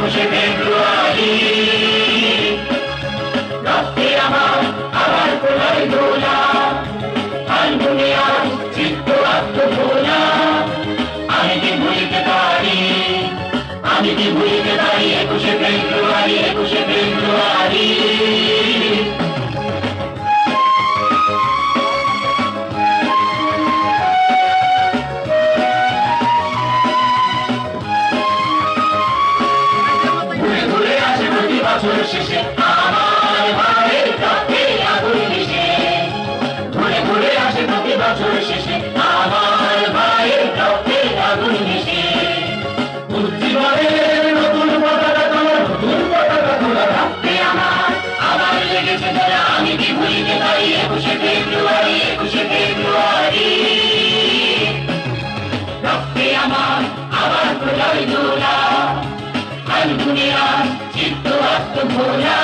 ভুলিতে পারি একুশে ফেব্রুয়ারি একুশে ফেব্রুয়ারি আলগুনিয়া চিত্ত আত্মভোলা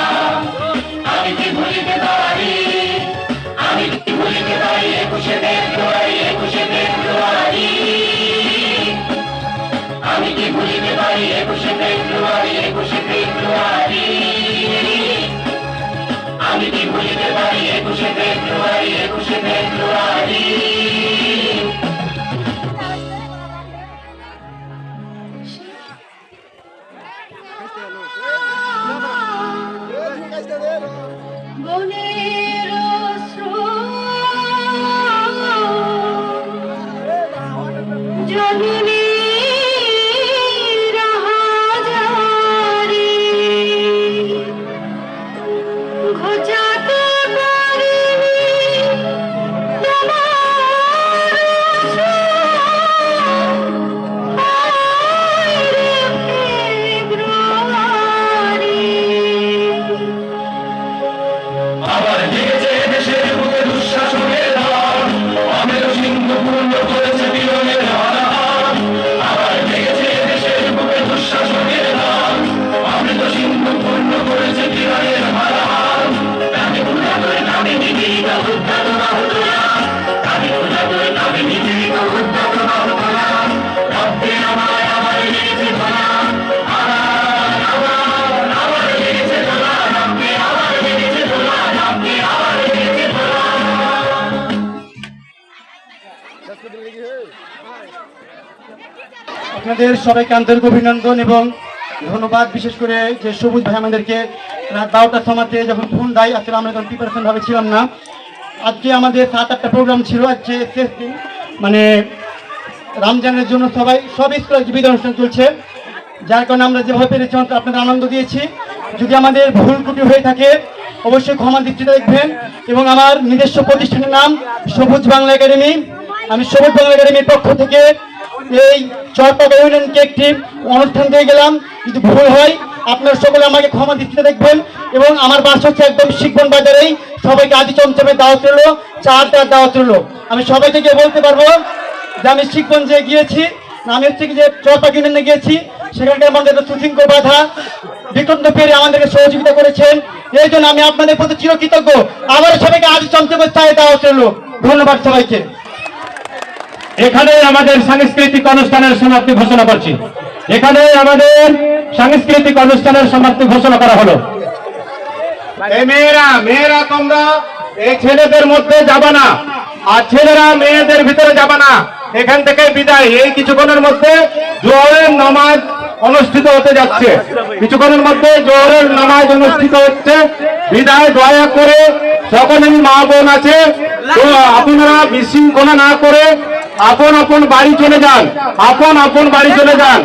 আমি কি ভুলিতে পারি? আমি কি ভুলিতে পারি? একুশে ফেব্রুয়ারি একুশে আপনাদের সবাইকে আন্তরিক অভিনন্দন এবং ধন্যবাদ। বিশেষ করে যে সবুজ ভাই আমাদেরকে রাত বারোটার সময়তে যখন ফোন দেয় আসলে আমরা তখন প্রিপারেশন ভাবে ছিলাম না। আজকে আমাদের সাত আটটা প্রোগ্রাম ছিল, আজকে শেষ দিন। মানে রমজানের জন্য সবাই, সব স্কুলে জীবিত অনুষ্ঠান চলছে। যার কারণে আমরা যেভাবে পেরেছি আপনাদের আনন্দ দিয়েছি। যদি আমাদের ভুল ত্রুটি হয়ে থাকে, অবশ্যই ক্ষমা দৃষ্টিতে দেখবেন। এবং আমার নিজস্ব প্রতিষ্ঠানের নাম সবুজ বাংলা একাডেমি। আমি সবুজ বাংলা একাডেমির পক্ষ থেকে এই চরপাকা ইউনিয়নকে একটি অনুষ্ঠান দিয়ে গেলাম। যদি ভুল হয়, আপনারা সকলে আমাকে ক্ষমা দৃষ্টিতে দেখবেন এবং আমার বাস হচ্ছে একদম শিখবন বাজারেই। সবাইকে আদি চমচমে দাওয়াত রইল চারটার দাওয়াত রইল। আমি সবাইকে গিয়ে বলতে পারব যে আমি শিখগঞ্জে গিয়েছি, আমি হচ্ছে যে চরপাক ইউনিয়নে গিয়েছি, সেখানকার আমাদের সুশৃঙ্খল বাধা। বিকল্প পেরে আমাদেরকে সহযোগিতা করেছেন। এই জন্য আমি আপনাদের প্রতি চিরকৃতজ্ঞ। আবার সবাইকে আদি চমচমে চায় দাওয়াত রইল। ধন্যবাদ সবাইকে। এখানে আমাদের সাংস্কৃতিক অনুষ্ঠানের সমাপ্তি ঘোষণা করছি। এখানে আমাদের সাংস্কৃতিক অনুষ্ঠানের সমাপ্তি ঘোষণা করা হলো। মেয়েরা মেয়েরা তোমরা এই ছেলেদের মধ্যে যাবা না। আর ছেলেরা মেয়েদের ভিতরে যাবা না। এখান থেকে বিদায়। এই কিছুক্ষণের মধ্যে জোহরের নামাজ অনুষ্ঠিত হতে যাচ্ছে। কিছুক্ষণের মধ্যে জোহরের নামাজ অনুষ্ঠিত হচ্ছে। বিদায় দয়া করে সকলেই মা বোন আছে। আপনারা বিশৃঙ্খলা না করে আপন আপন বাড়ি চলে যান। আপন আপন বাড়ি চলে যান।